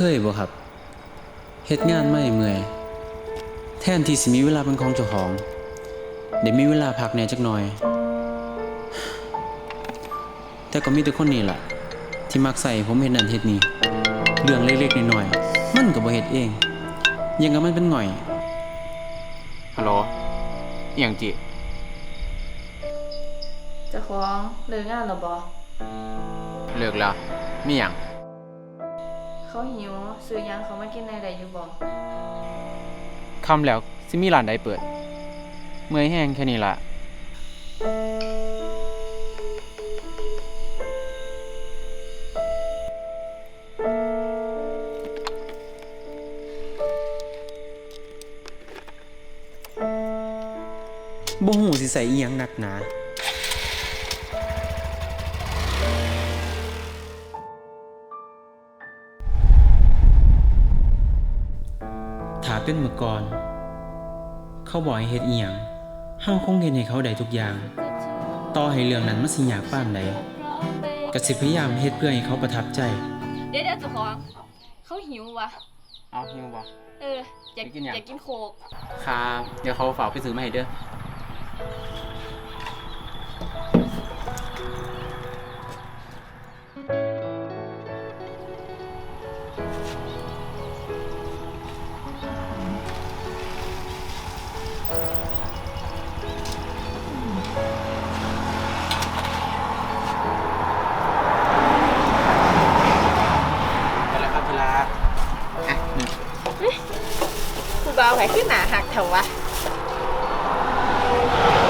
เคยบ่ครับเฮ็ดงานไม่เมื่อย แทนที่สิมีเวลาเป็นของเจ้าของได้มีเวลาพักแหน่จักหน่อย แต่ก็มีแต่คนนี้ล่ะ ที่มักใส่ผมเฮ็ดนั่นเฮ็ดนี่เรื่องเล็กๆน้อยๆมันก็บ่เฮ็ดเองอยังกับมันเป็นหน่อย ฮัลโหลอหย่างจิเจะของเลิกงานแล้วบ่เลิกแล้วมีหยัง เขาหิวซื้อหยังเขามากินในใดอยู่บ่คำแล้วสิมีร้านใดเปิด เมื่อยแห้งแค่นี้ละบ่ฮู้สิใส่อีหยังหนักหนา เป็นเมื่อก่อน เขาบอกให้เฮ็ดอีหยังเฮาคงเฮ็ดให้เขาได้ทุกอย่าง ต่อให้เรื่องนั้นมันสิยากปานใดก็สิพยายามเฮ็ดเพื่อให้เขาประทับใจ เดี๋ยวเดี๋ยวเจ้าของ เขาหิววะเอาหิวบ่ เอออยากไปกินหยัง อยากกินโคก ครับ เดี๋ยวเขาฝากไปซื้อมาให้เด้อ ผู้บ่าวไผขึ้นหนาหักแถววะ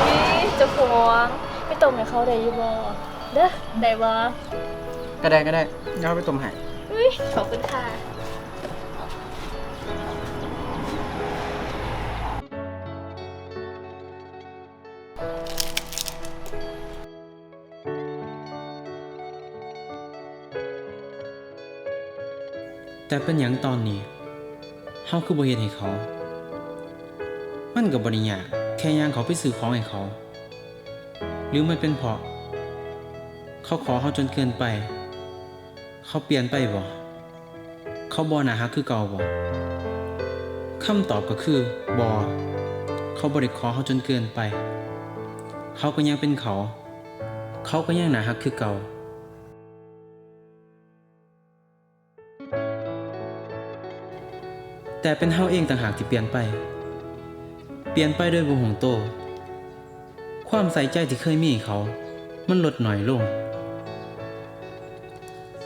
นี่เจ้าของไปต้มให้เขาได้อยูบ่เด้อได้บ่ก็ได้ก็ได้เดี๋ยวเอาไปต้มให้เฮ้ยขอบคุณค่ะแต่เป็นหยังตอนนี้เฮาคือบ่เฮ็ดให้เขา มันก็บ่ได้ยาแค่ย่างเขาไปซื้อของให้เขา หรือมันเป็นเพราะเขาขอเฮาจนเกินไป เขาเปลี่ยนไปบ่เขาบ่น่าฮักคือเก่าบ่คำตอบก็คือบ่เขาบ่ได้ขอเฮาจนเกินไป เขาก็ยังเป็นเขา เขาก็ยังหนาฮักคือเก่าแต่เป็นเฮาเองต่างหากที่เปลี่ยนไป เปลี่ยนไปด้วยบ่หงโต ความใส่ใจที่เคยมีเขา มันลดหน่อยลง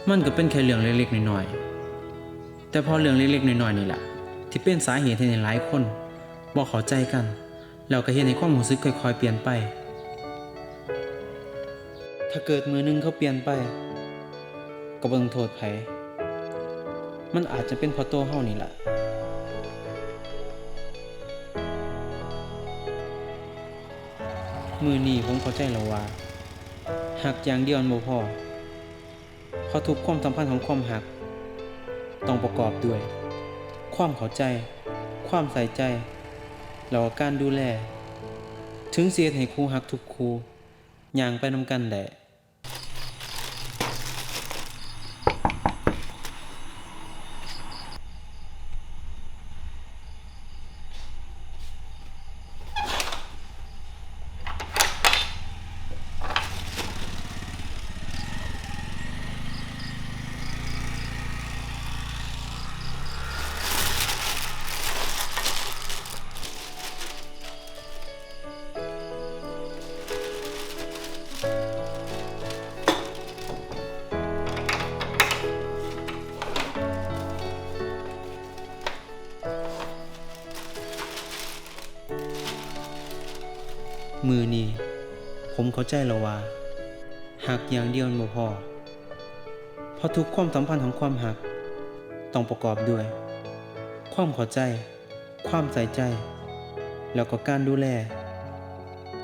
มันก็เป็นแค่เรื่องเล็กๆน้อยๆแต่พอเรื่องเล็กๆน้อยๆนี่แหละที่เป็นสาเหตุให้หลายคนบ่เข้าใจกันแล้วก็เห็นให้ความรู้สึกค่อยๆเปลี่ยนไป ถ้าเกิดมือหนึงเขาเปลี่ยนไป ก็บ่ต้องโทษไผมันอาจจะเป็นเพราะตัวเฮานี่แหละ มือนี้ผมเข้าใจแล้วว่าหักอย่างเดียวมันบ่พอเพราะทุกความสัมพันธ์ของความหัก ต้องประกอบด้วย ความเข้าใจ ความใส่ใจ แล้วก็การดูแล ถึงเสียให้ครูหักทุกครูอย่างไปนำกันได้ มือนี้ ผมเข้าใจแล้วว่าหักอย่างเดียวมันบ่พอเพราะทุกความสัมพันธ์ของความหัก ต้องประกอบด้วย ความเข้าใจ ความใส่ใจ แล้วก็การดูแล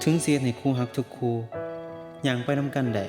ถึงเสียให้คู่หักทุกครูอย่างไปนำกันได้